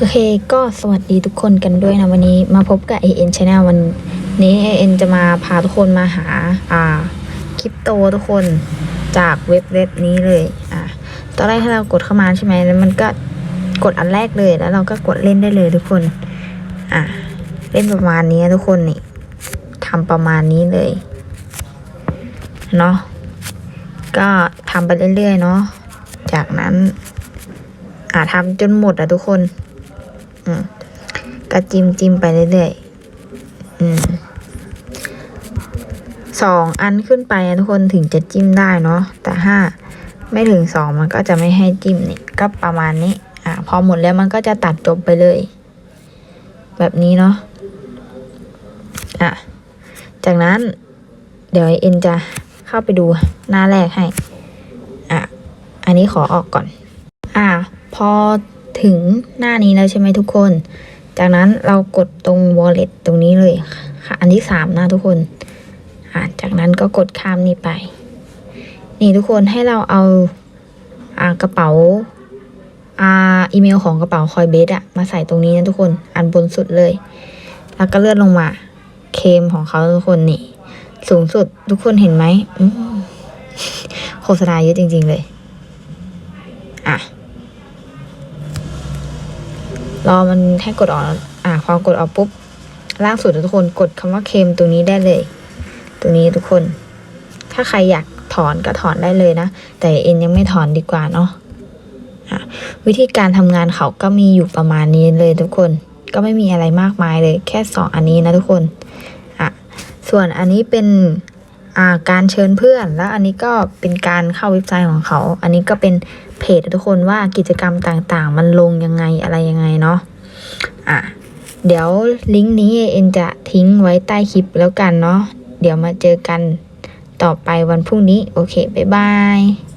โอเคก็สวัสดีทุกคนกันด้วยนะวันนี้มาพบกับ AN Channel วันนี้ AN จะมาพาทุกคนมาหาอ่าคริปโตทุกคนจากเว็บเว็บนี้เลยอ่าตอนแรกถ้าเรากดเข้ามาใช่ไหมแล้วมันก็กดอันแรกเลยแล้วเราก็กดเล่นได้เลยทุกคนอ่าเล่นประมาณนี้ทุกคนนี่ทำประมาณนี้เลยเนาะก็ทำไปเรื่อยๆเนาะจากนั้นอ่าทำจนหมดอะทุกคน อืมก็จิ้มจิ้มไปเรื่อยๆ อืมสองอันขึ้นไปทุกคนถึงจะจิ้มได้เนาะแต่ถ้าไม่ถึงสองมันก็จะไม่ให้จิ้มนี่ก็ประมาณนี้ อ่าพอหมดแล้วมันก็จะตัดจบไปเลย แบบนี้เนาะอะจากนั้นเดี๋ยวเอ็นจะเข้าไปดูหน้าแรกให้ อะ อันนี้ขอออกก่อน อ่าพอ ถึงหน้านี้แล้วใช่ไหมทุกคน จากนั้นเรากดตรง wallet ตรงนี้เลยค่ะ อันที่สามนะทุกคนอ่าจากนั้นก็กดข้ามนี่ไป นี่ทุกคนให้เราเอาอ่ากระเป๋าอ่าอีเมลของกระเป๋าคอยเบสอะมาใส่ตรงนี้นะทุกคนอันบนสุดเลย แล้วก็เลื่อนลงมา เคมของเขาทุกคนนี่ สูงสุดทุกคนเห็นไหมอืมโฆษณาเยอะจริง ๆเลย อะ รอมันให้กดออกอะพอกดออกปุ๊บ ล่างสุดทุกคนกดคำว่าเคมตรงนี้ได้เลย ตรงนี้ทุกคน ถ้าใครอยากถอนก็ถอนได้เลยนะ แต่เอ็นยังไม่ถอนดีกว่าเนาะอะวิธีการทำงานเขาก็มีอยู่ประมาณนี้เลยทุกคน ก็ไม่มีอะไรมากมายเลย แค่สองอันนี้นะทุกคนอะส่วนอันนี้เป็นการเชิญเพื่อน แล้วอันนี้ก็เป็นการเข้าเว็บไซต์ของเขา อันนี้ก็เป็น เพจทุกคนว่ากิจกรรมต่างๆ มันลงยังไงอะไรยังไงเนาะอะเดี๋ยวลิงก์นี้เอ็นจะทิ้งไว้ใต้คลิปแล้วกันเนาะเดี๋ยวมาเจอกันต่อไปวันพรุ่งนี้ โอเค บ๊ายบาย